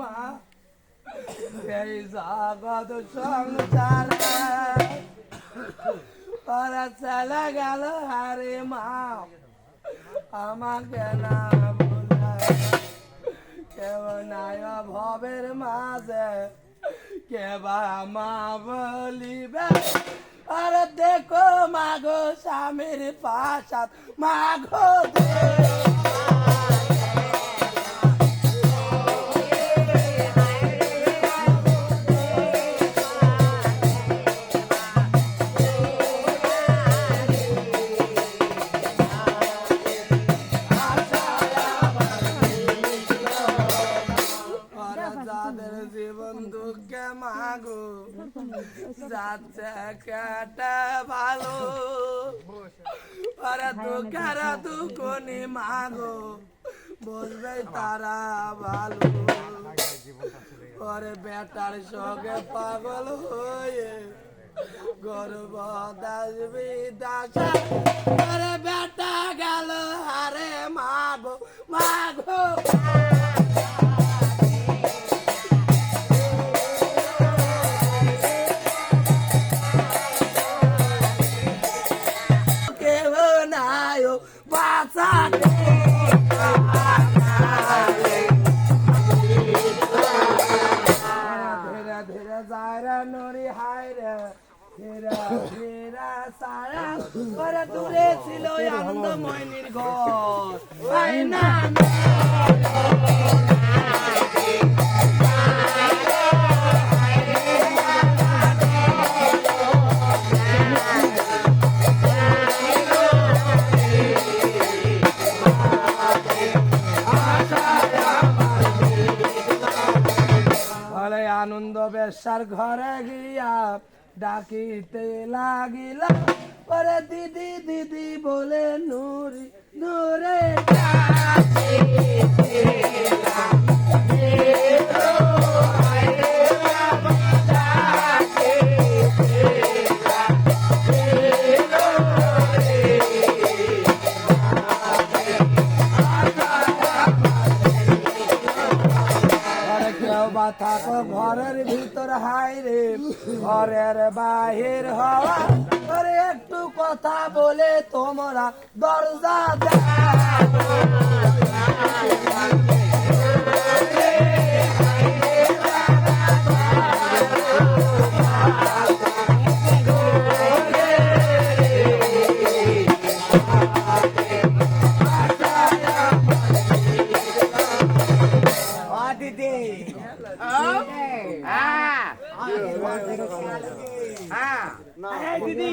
মা এই জগত মা। আমাকে না কেউ নাই ভবের মাঝে কেবা মা বলিবে, আর দেখো মাগো স্বামীর পাশাত, মাগো দেখ দুঃখে মাগো। যাচ্ছে কেটে ভালো। ওরা দুঃখের দুঃখনি মাগো। বলবে তারা ভালো। ওরে বেটার সঙ্গে পাগল হয়ে গর্ব দাসবি দাস দূরে ছিল ওই আনন্দময়নীর আনন্দ বেশার ঘরে গিয়া ডাকিতে লাগিলা। ওরে দিদি দিদি বলে নুরি নুরে ঘরের ভিতর হাই রে ঘরের বাহির হওয়া। ঘরে একটু কথা বলে তোমরা দরজা Okay. দিদি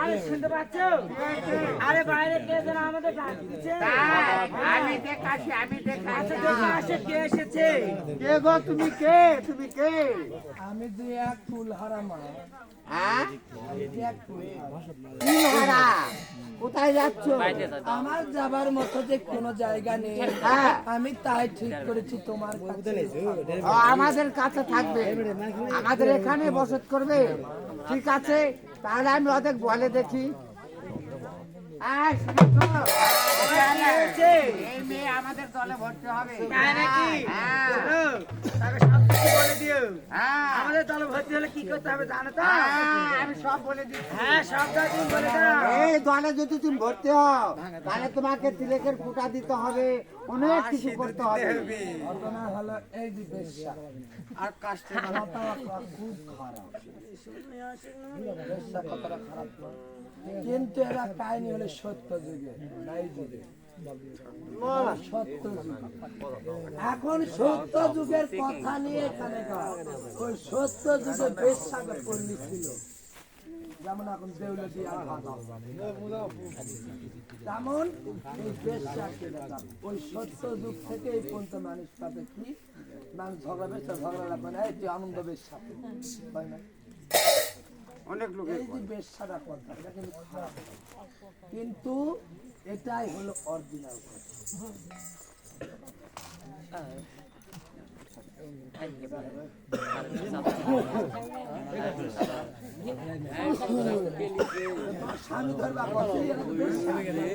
আরে শুনতে পাচ্ছ? আরে বাইরে কে যেন আমাদের ডাক দিচ্ছে? আমি দেখাচ্ছি আমি আচ্ছা দেখাচ্ছি দেখো কে এসেছে? কে গো তুমি কে? তুমি কে? আমি যে এক ফুল হারামা হ্যাঁ? এক ফুল কি হারা? কোথায় যাচ্ছ? আমার যাবার মতো যে কোনো জায়গা নেই। হ্যাঁ। আমি তাই ঠিক করেছি তোমার আমাদের কাছে থাকবে। আমাদের এখানে বসত করবে। ঠিক আছে তাহলে আমি ওদের বলে দেখি। আয়, এই মেয়ে আমাদের দলে ভর্তি হবে। হ্যাঁ, হ্যাঁ, আমাদের দলে ভর্তি হলে কি করতে হবে জানো তো? হ্যাঁ, আমি সব বলে দিচ্ছি। হ্যাঁ সব তুমি বলে দাও। এই দলে যদি তুমি ভর্তি হও তাহলে তোমাকে তিলেকের ফুটা দিতে হবে। অনেক কিছু করতে হবে। ঘটনা হলো এই যে বেশ্যা। আর কাস্টের খুব খারাপ। বেশ্যা কতটা খারাপ। কিন্তু এরা কাহিনী হলে সত্য যুগে নাই যুগে। এখন সত্য যুগের কথা নিয়ে এখানে ওই সত্য যুগে বেশ্যাকে পল্লী ছিল। যেমন এখন দেউলে দিয়ে তেমন। ওই সত্য যুগ থেকে এই পর্যন্ত মানুষ তাতে কি? মানুষ ঝগড়া বেশা ঝগড়া লাগবে না তুই আনন্দ হয় না? অনেক লোক এই যে সাদা কথা এটা কিন্তু খারাপ কিন্তু এটাই হলো অরিজিনাল স্বামী ধরবা কষ্ট